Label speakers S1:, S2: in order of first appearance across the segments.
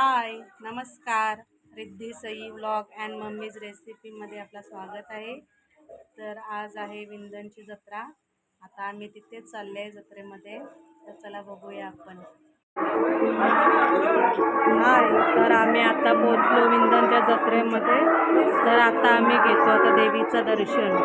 S1: हाय नमस्कार. Riddhi Sai vlog and mummy's रेसिपीमध्ये आपलं स्वागत आहे. तर आज आहे विंधनची जत्रा. आता आम्ही तिथेच चालले आहे जत्रेमध्ये. तर चला बघूया आपण. हाय तर आम्ही आता पोचलो विंधनच्या जत्रेमध्ये. तर आता आम्ही घेतो आता देवीचं दर्शन.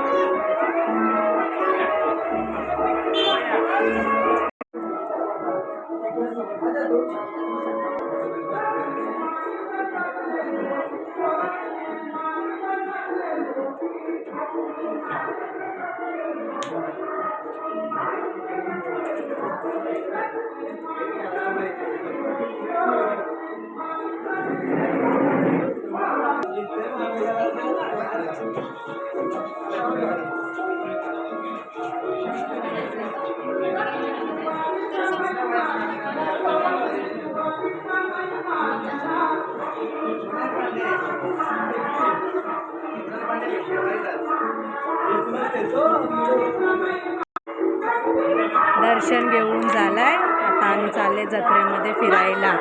S1: दर्शन घेऊन झालंय. आता आम्ही चालले जत्रेमध्ये फिरायला.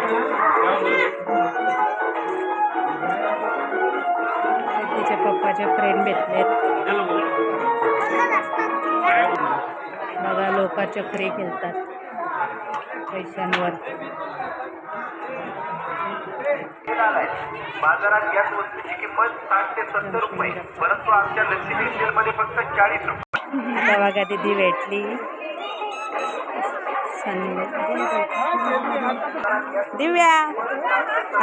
S1: तिच्या पप्पाचे फ्रेंड भेटलेत. बघा लोक चक्री खेळतात पैशांवर.
S2: बाजारात याच वस्तूची किंमत साठ ते सत्तर रुपये. परंतु आमच्या लक्ष्मी सेलमध्ये फक्त चाळीस रुपये.
S1: बघा दिदी भेटली. दिव्या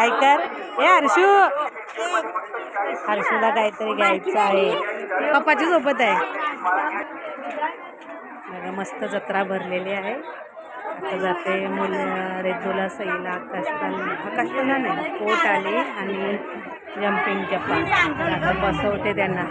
S1: ऐकर हे हर्षू. हर्षूला काहीतरी घ्यायचं आहे. पप्पाची सोबत आहे. बघा मस्त जत्रा भरलेली आहे. आता जाते मुल रेतूला सईला आकाशपान आकाशपाना नाही पोट आली आणि जम्पिंग जपान आता बसवते त्यांना.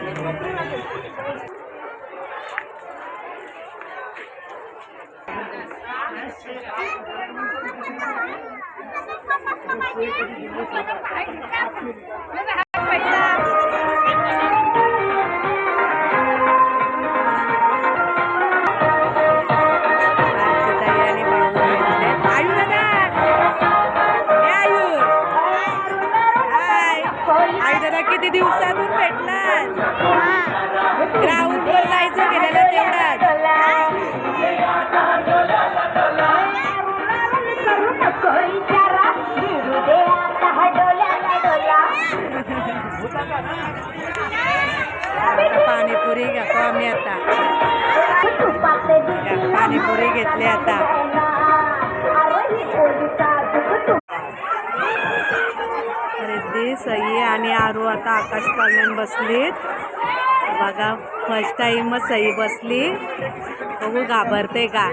S1: किती दिवसातून भेटलात ग्राउंडवर जायचं गेलेलं तेवढाच. आता पाणीपुरी घेतो आम्ही आता. पाणीपुरी घेतली आता. सई आणि आरू आता आकाश पालन बसलीत. बघा फर्स्ट टाईमच सई बसली. बघू घाबरते का?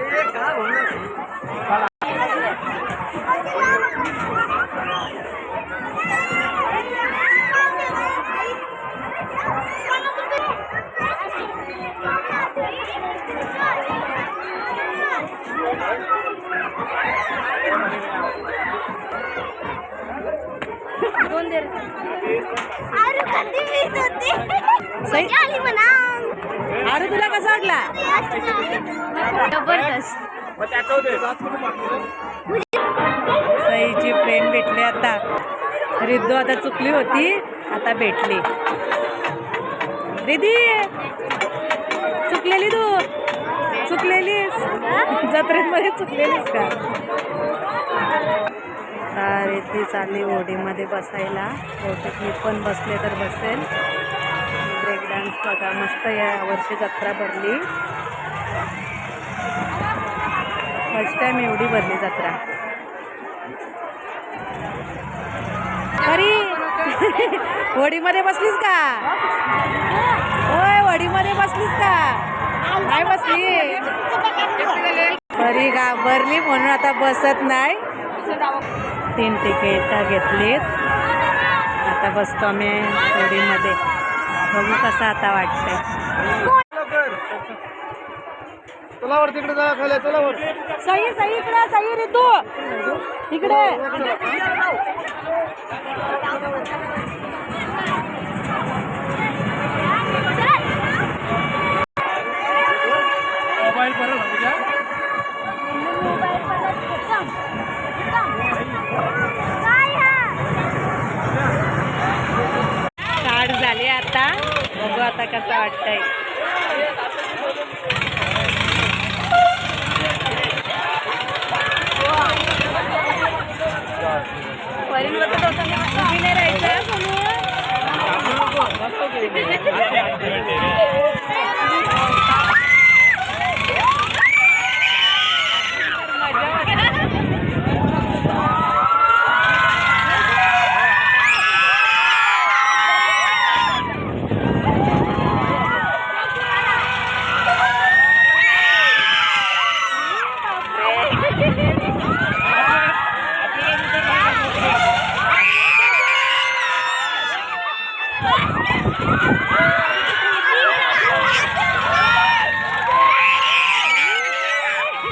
S1: सई अरे तुला कसा वाटला? सईची फ्रेंड भेटली आता. रिद्धू आता चुकली होती आता भेटली. दीदी चुकलेली तू? चुकलेलीस? जत्रेमध्ये चुकलेलीस का? आता रिद्धी चालली ओढीमध्ये बसायला. बहुतेक मी पण बसले तर बसेल. ब्रेक डान्स बघा मस्त या वर्षी जत्रा भरली. फर्स्ट टाइम एवढी भरली जत्रा. अरे वडीमध्ये बसलीस का? होय वडीमध्ये बसलीस का? नाही बसली. तरी घाबरली म्हणून आता बसत नाही. तीन तिकीट घेतलीत. आता बसतो आम्ही वडीमध्ये बघू कसं आता वाटतंय.
S2: चला वर तिकडे जा खाली चला वर.
S1: सई सई इकडे सई रे तू इकडे आता बघू आता कसं वाटतंय.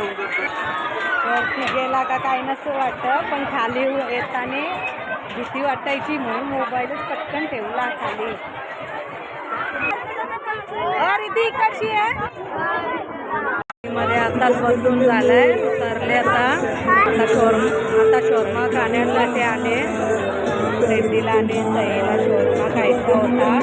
S1: वरती गेला का काय नसं वाटतं पण खाली येताना भीती वाटायची म्हणून मोबाईलच पटकन ठेवला खाली. अरे ती कशी आहे? मध्ये आताच बसून झालंय उतरले आता. आता शोरमा आता शोरमा खाण्यासाठी आले. रेड्डीला आणि सईला शोरमा खायचा होता.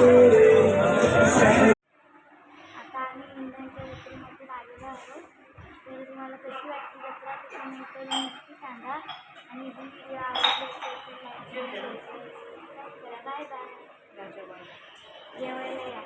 S3: तर तुम्हाला कशी वाटली जत्रा ते कमेंट करून नक्की सांगा. आणि जी बाय बाय जेवायला या.